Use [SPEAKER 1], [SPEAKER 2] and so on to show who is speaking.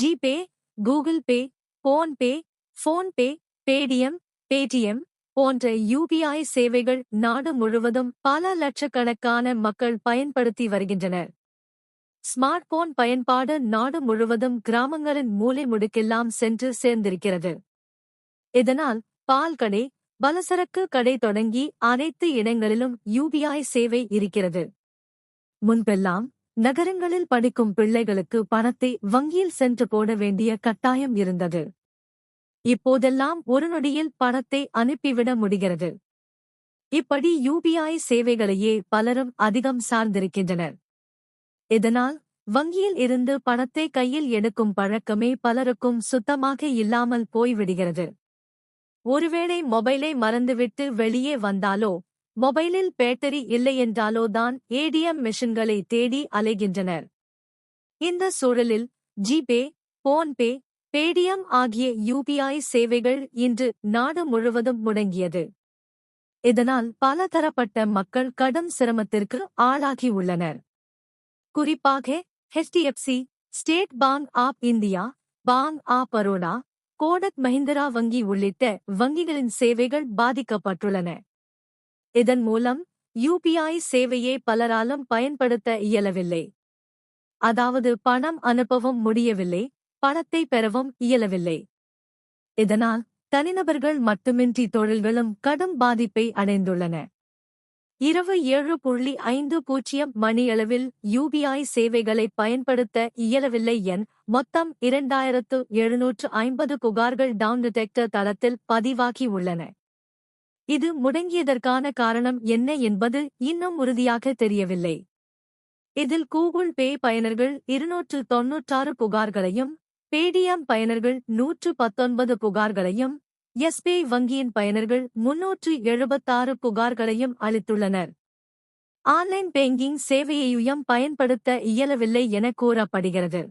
[SPEAKER 1] GPay Google Pay PhonePe PhonePe Paytm Paytm போன்ற UPI சேவைகள் நாடு முழுவதும் பல லட்சக்கணக்கான மக்கள் பயன்படுத்தி வருகின்றனர். ஸ்மார்ட் போன் பயன்பாடு நாடு முழுவதும் கிராமங்களின் மூலை முடுக்கெல்லாம் சென்று சேர்ந்திருக்கிறது. இதனால் பால் கடை பலசரக்கு கடை தொடங்கி அனைத்து இடங்களிலும் யூபிஐ சேவை இருக்கிறது. முன்பெல்லாம் நகரங்களில் படிக்கும் பிள்ளைகளுக்கு பணத்தை வங்கியில் சென்று போட வேண்டிய கட்டாயம் இருந்தது. இப்போதெல்லாம் ஒரு நொடியில் பணத்தை அனுப்பிவிட முடிகிறது. இப்படி யூபிஐ சேவைகளையே பலரும் அதிகம் சார்ந்திருக்கின்றனர். இதனால் வங்கியில் இருந்து பணத்தை கையில் எடுக்கும் பழக்கமே பலருக்கும் சுத்தமாக இல்லாமல் போய்விடுகிறது. ஒருவேளை மொபைலை மறந்துவிட்டு வெளியே வந்தாலோ மொபைலில் பேட்டரி இல்லையென்றாலோ தான் ஏடிஎம் மிஷின்களை தேடி அலைகின்றனர். இந்த சூழலில் ஜிபே போன்பே பேடிஎம் ஆகிய யூபிஐ சேவைகள் இன்று நாடு முழுவதும் முடங்கியது. இதனால் பல தரப்பட்ட மக்கள் கடும் சிரமத்திற்கு ஆளாகியுள்ளனர் குறிப்பாக HDFC State Bank of India Bank of Baroda Kotak Mahindra வங்கி உள்ளிட்ட வங்கிகளின் சேவைகள் பாதிக்கப்பட்டுள்ளன. இதன் மூலம் யூபிஐ சேவையை பலராலும் பயன்படுத்த இயலவில்லை. அதாவது பணம் அனுப்பவும் முடியவில்லை பணத்தை பெறவும் இயலவில்லை. இதனால் தனிநபர்கள் மட்டுமின்றி தொழில்களும் கடும் பாதிப்பை அடைந்துள்ளன. இரவு ஏழு புள்ளி ஐந்து பூஜ்ஜியம் மணியளவில் யூபிஐ சேவைகளை பயன்படுத்த இயலவில்லை என் மொத்தம் இரண்டாயிரத்து எழுநூற்று ஐம்பது புகார்கள் டவுன் டிடெக்டர் தளத்தில் பதிவாகி உள்ளன. இது முடங்கியதற்கான காரணம் என்ன என்பது இன்னும் உறுதியாக தெரியவில்லை. இதில் கூகுள் பே பயனர்கள் இருநூற்று தொன்னூற்றாறு புகார்களையும் பேடிஎம் பயனர்கள் நூற்று பத்தொன்பது புகார்களையும் எஸ்பிஐ வங்கியின் பயனர்கள் முன்னூற்று எழுபத்தாறு புகார்களையும் அளித்துள்ளனர். ஆன்லைன் பேங்கிங் சேவையையும் பயன்படுத்த இயலவில்லை என கூறப்படுகிறது.